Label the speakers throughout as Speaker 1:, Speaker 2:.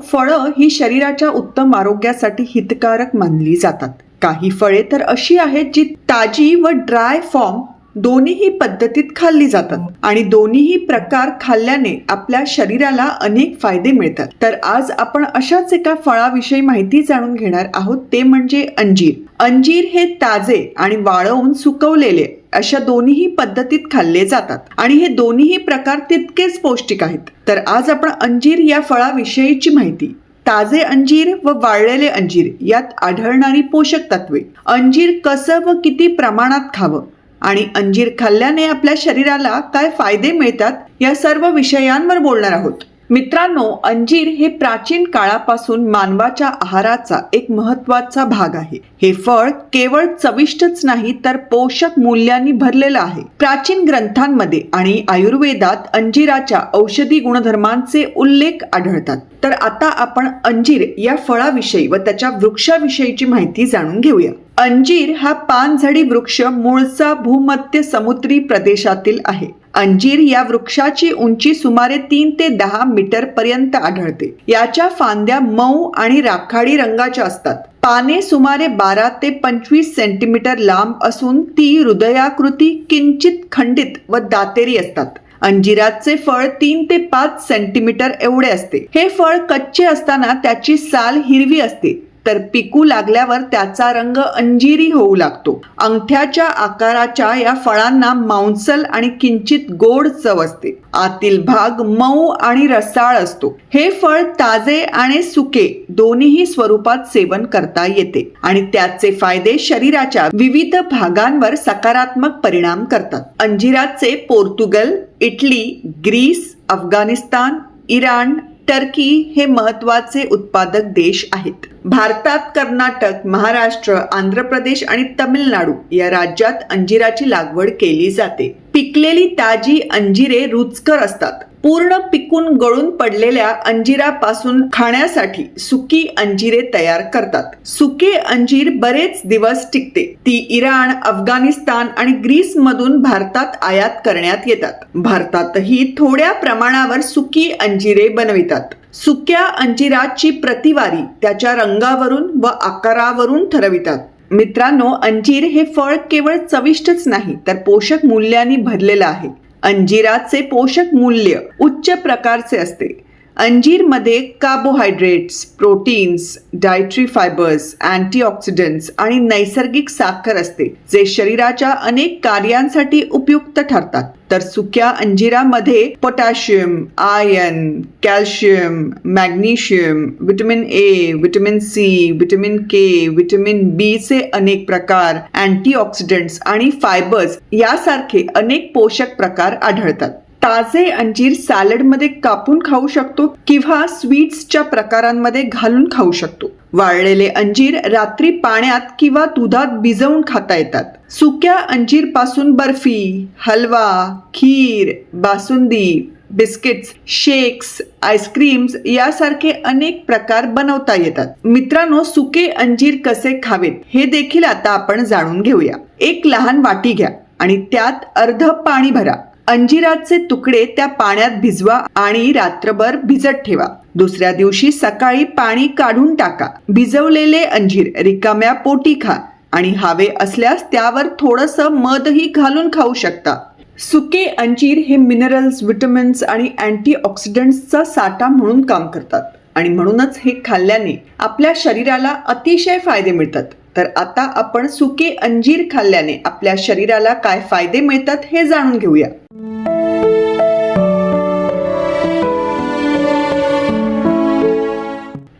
Speaker 1: फळं ही शरीराच्या उत्तम आरोग्यासाठी हितकारक मानली जातात. काही फळे तर अशी आहेत जी ताजी व ड्राय फॉर्म दोन्हीही पद्धतीत खाल्ली जातात आणि दोन्हीही प्रकार खाल्ल्याने आपल्या शरीराला अनेक फायदे मिळतात. तर आज आपण अशाच एका फळाविषयी माहिती जाणून घेणार आहोत. ते म्हणजे अंजीर. अंजीर हे ताजे आणि वाळवून सुकवलेले अशा दोन्हीही पद्धतीत खाल्ले जातात. आणि हे दोन्हीही प्रकार तितकेच पौष्टिक आहेत. तर आज आपण अंजीर या फळाविषयीची माहिती ताजे अंजीर व वाळलेले अंजीर यात आढळणारी पोषक तत्वे. अंजीर कसं व किती प्रमाणात खावं? आणि अंजीर खाल्ल्याने आपल्या शरीराला काय फायदे मिळतात? या सर्व विषयांवर बोलणार आहोत. मित्रांनो अंजीर हे प्राचीन काळापासून मानवाच्या आहाराचा एक महत्त्वाचा भाग आहे. हे फळ केवळ चविष्टच नाही तर पोषक मूल्यांनी भरलेलं आहे. प्राचीन ग्रंथांमध्ये आणि आयुर्वेदात अंजिराच्या औषधी गुणधर्मांचे उल्लेख आढळतात. तर आता आपण अंजीर या फळाविषयी व त्याच्या वृक्षाविषयीची माहिती जाणून घेऊया. अंजीर हा पानझडी वृक्ष मूळचा भूमध्य समुद्री प्रदेशातील आहे. अंजीर या वृक्षाची उंची सुमारे तीन ते दहा मीटर पर्यंत आढळते. याच्या फांद्या मऊ आणि राखाडी रंगाच्या असतात. पाने सुमारे बारा ते पंचवीस सेंटीमीटर लांब असून ती हृदयाकृती किंचित खंडित व दातेरी असतात. अंजिराचे फळ तीन ते पाच सेंटीमीटर एवढे असते. हे फळ कच्चे असताना त्याची साल हिरवी असते. तर पिकू लागल्यावर त्याचा रंग अंजिरी होऊ लागतो. अंगठ्याच्या आकाराच्या या फळांना मांसल आणि किंचित गोड चव असते. आतील भाग मऊ आणि रसाळ असतो. हे फळ ताजे आणि सुके दोन्हीही स्वरूपात सेवन करता येते आणि त्याचे फायदे शरीराच्या विविध भागांवर सकारात्मक परिणाम करतात. अंजिराचे Portugal Italy Greece Afghanistan Iran Turkey हे महत्त्वाचे उत्पादक देश आहेत. भारतात कर्नाटक महाराष्ट्र आंध्र प्रदेश आणि तमिळनाडू या राज्यात अंजिराची लागवड केली जाते. पिकलेली ताजी अंजिरे रुचकर असतात. पूर्ण पिकून गळून पडलेल्या अंजिरापासून खाण्यासाठी सुकी अंजिरे तयार करतात. सुके अंजीर बरेच दिवस टिकते. ती इराण अफगाणिस्तान आणि ग्रीस मधून भारतात आयात करण्यात येतात. भारतातही थोड्या प्रमाणावर सुकी अंजिरे बनवितात. सुक्या अंजिराची प्रतिवारी त्याच्या रंगावरून व आकारावरून ठरवितात. मित्रांनो अंजीर हे फळ केवळ चविष्टच नाही तर पोषक मूल्याने भरलेलं आहे. अंजिराचे पोषक मूल्य उच्च प्रकारचे असते. अंजीरमध्ये carbohydrates proteins dietary fibres antioxidants आणि नैसर्गिक साखर असते जे शरीराच्या अनेक कार्यांसाठी उपयुक्त ठरतात. तर सुक्या अंजिरामध्ये potassium iron calcium magnesium vitamin A vitamin C vitamin K vitamin B चे अनेक प्रकार अँटीऑक्सिडंट्स आणि फायबर्स यासारखे अनेक पोषक प्रकार आढळतात. ताजे अंजीर सॅलडमध्ये कापून खाऊ शकतो किंवा स्वीट्सच्या प्रकारांमध्ये घालून खाऊ शकतो. वाळलेले अंजीर रात्री पाण्यात किंवा दुधात भिजवून खाता येतात. सुक्या अंजीरपासून barfi halwa kheer basundi biscuits shakes ice creams यासारखे अनेक प्रकार बनवता येतात. मित्रांनो सुके अंजीर कसे खावेत हे देखील आता आपण जाणून घेऊया. एक लहान वाटी घ्या आणि त्यात अर्ध पाणी भरा. अंजिराचे तुकडे त्या पाण्यात भिजवा आणि रात्रभर भिजत ठेवा. दुसऱ्या दिवशी सकाळी पाणी काढून टाका. भिजवलेले अंजीर रिकाम्या पोटी खा आणि हवे असल्यास त्यावर थोडस मधही घालून खाऊ शकता. सुके अंजीर हे मिनरल्स विटमिन्स आणि अँटीऑक्सिडंट्सचा साठा म्हणून काम करतात. आणि म्हणूनच हे खाल्ल्याने आपल्या शरीराला अतिशय फायदे मिळतात. तर आता आपण सुके अंजीर खाल्ल्याने आपल्या शरीराला काय फायदे मिळतात हे जाणून घेऊया.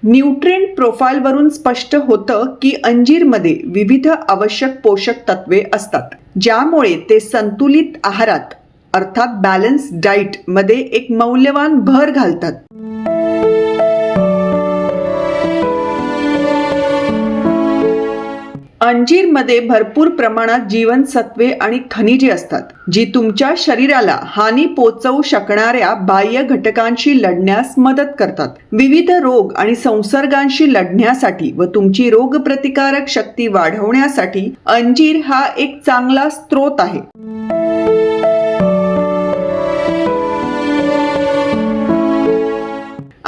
Speaker 1: न्यूट्रिएंट प्रोफाईलवरून स्पष्ट होतं की अंजीरमध्ये विविध आवश्यक पोषक तत्वे असतात ज्यामुळे ते संतुलित आहारात अर्थात बॅलन्स डाईटमध्ये एक मौल्यवान भर घालतात. अंजीरमध्ये भरपूर प्रमाणात जीवनसत्वे आणि खनिजे असतात जी तुमच्या शरीराला हानी पोचवू शकणाऱ्या बाह्य घटकांशी लढण्यास मदत करतात. विविध रोग आणि संसर्गांशी लढण्यासाठी व तुमची रोगप्रतिकारक शक्ती वाढवण्यासाठी अंजीर हा एक चांगला स्रोत आहे.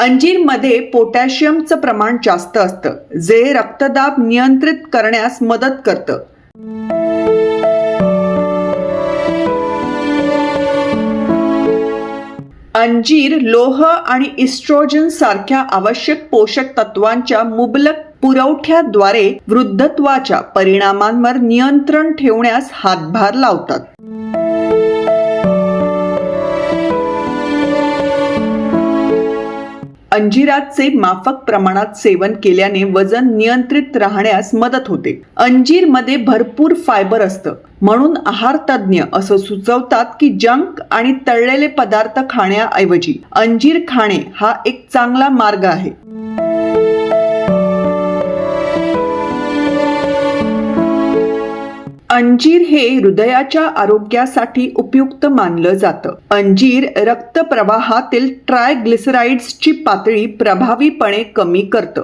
Speaker 1: अंजीरमध्ये पोटॅशियमचं प्रमाण जास्त असतं जे रक्तदाब नियंत्रित करण्यास मदत करतं. अंजीर लोह आणि इस्ट्रोजन सारख्या आवश्यक पोषक तत्वांच्या मुबलक पुरवठ्याद्वारे वृद्धत्वाच्या परिणामांवर नियंत्रण ठेवण्यास हातभार लावतात. अंजिराचे माफक प्रमाणात सेवन केल्याने वजन नियंत्रित राहण्यास मदत होते. अंजीरमध्ये भरपूर फायबर असतं. म्हणून आहार तज्ज्ञ असं सुचवतात की जंक आणि तळलेले पदार्थ खाण्याऐवजी अंजीर खाणे हा एक चांगला मार्ग आहे. अंजीर हे हृदयाच्या आरोग्यासाठी उपयुक्त मानलं जातं. अंजीर रक्तप्रवाहातील ट्रायग्लिसराइड्सची पातळी प्रभावीपणे कमी करतं.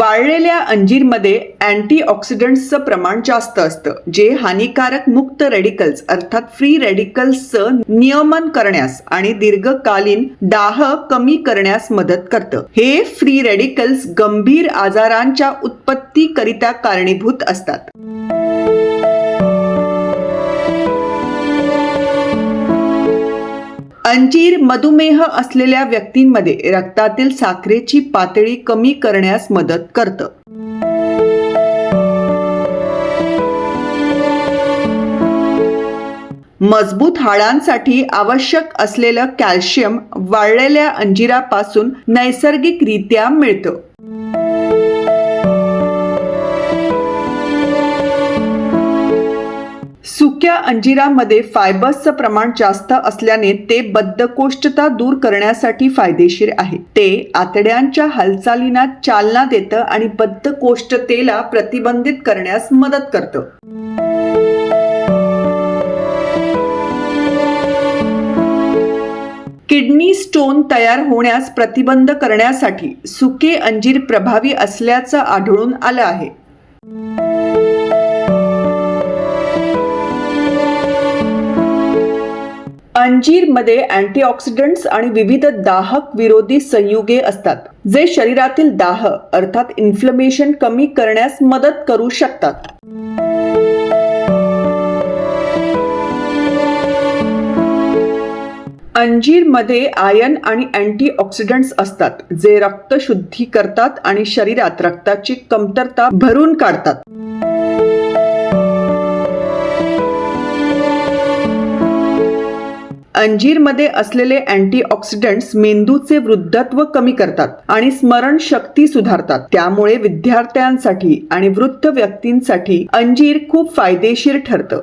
Speaker 1: वाळलेल्या अंजीरमध्ये अँटीऑक्सिडंट्सचं प्रमाण जास्त असतं जे हानिकारक मुक्त रेडिकल्स अर्थात फ्री रेडिकल्सचं नियमन करण्यास आणि दीर्घकालीन दाह कमी करण्यास मदत करतं. हे फ्री रेडिकल्स गंभीर आजारांच्या उत्पत्तीकरिता कारणीभूत असतात. अंजीर मधुमेह असलेल्या व्यक्तींमध्ये रक्तातील साखरेची पातळी कमी करण्यास मदत करतं. मजबूत हाडांसाठी आवश्यक असलेलं कॅल्शियम वाळलेल्या अंजिरापासून नैसर्गिकरित्या मिळतं. सुक्या अंजिरामध्ये फायबर्सचं प्रमाण जास्त असल्याने ते बद्धकोष्ठता दूर करण्यासाठी फायदेशीर आहे. ते आतड्यांच्या हालचालींना चालना देतं आणि बद्धकोष्ठतेला प्रतिबंधित करण्यास मदत करतं. किडनी स्टोन तयार होण्यास प्रतिबंध करण्यासाठी सुके अंजीर प्रभावी असल्याचं आढळून आलं आहे. अंजीरमध्ये अँटीऑक्सिडंट्स आणि विविध दाहक विरोधी संयुगे असतात जे शरीरातील दाह अर्थात इन्फ्लमेशन कमी करण्यास मदत करू शकतात. अंजीरमध्ये आयन आणि अँटीऑक्सिडंट्स असतात जे रक्त शुद्धी करतात आणि शरीरात रक्ताची कमतरता भरून काढतात. अंजीरमध्ये असलेले अँटीऑक्सिडंट्स मेंदूचे वृद्धत्व कमी करतात आणि स्मरणशक्ती सुधारतात. त्यामुळे विद्यार्थ्यांसाठी आणि वृद्ध व्यक्तींसाठी अंजीर खूप फायदेशीर ठरतं.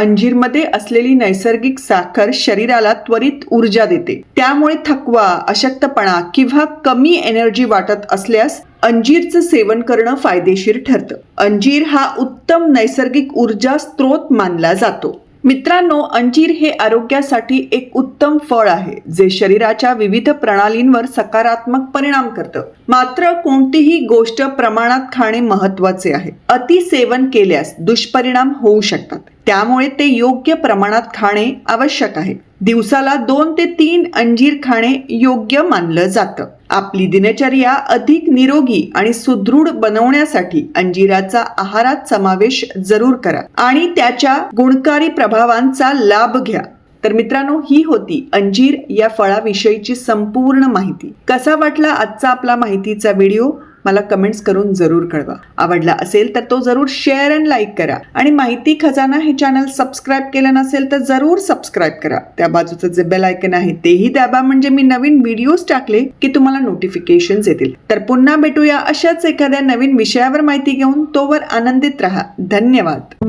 Speaker 1: अंजीरमध्ये असलेली नैसर्गिक साखर शरीराला त्वरित ऊर्जा देते. त्यामुळे थकवा अशक्तपणा किंवा कमी एनर्जी वाटत असल्यास अंजीरचं सेवन करणं फायदेशीर ठरतं. अंजीर हा उत्तम नैसर्गिक ऊर्जा स्त्रोत मानला जातो. मित्रांनो अंजीर हे आरोग्यासाठी एक उत्तम फळ आहे जे शरीराच्या विविध प्रणालींवर सकारात्मक परिणाम करतं. मात्र कोणतीही गोष्ट प्रमाणात खाणे महत्त्वाचे आहे. अति सेवन केल्यास दुष्परिणाम होऊ शकतात. त्यामुळे ते योग्य प्रमाणात खाणे आवश्यक आहे. दिवसाला दोन ते तीन अंजीर खाणे योग्य मानलं जातं. आपली दिनचर्या अधिक निरोगी आणि सुदृढ बनवण्यासाठी अंजिराचा आहारात समावेश जरूर करा आणि त्याच्या गुणकारी प्रभावांचा लाभ घ्या. तर मित्रांनो ही होती अंजीर या फळाविषयीची संपूर्ण माहिती. कसा वाटला आजचा आपला माहितीचा व्हिडिओ? मला कमेंट्स करून जरूर कळवा. आवडला असेल तर तो जरूर शेअर अँड लाईक करा. आणि माहिती खजाना हे चॅनल सबस्क्राईब केलं नसेल तर जरूर सबस्क्राईब करा. त्या बाजूचं जे बेल आयकन आहे तेही दाबा. म्हणजे मी नवीन व्हिडिओज टाकले की तुम्हाला नोटिफिकेशन येतील. तर पुन्हा भेटूया अशाच एखाद्या नवीन विषयावर माहिती घेऊन. तोवर आनंदित राहा. धन्यवाद.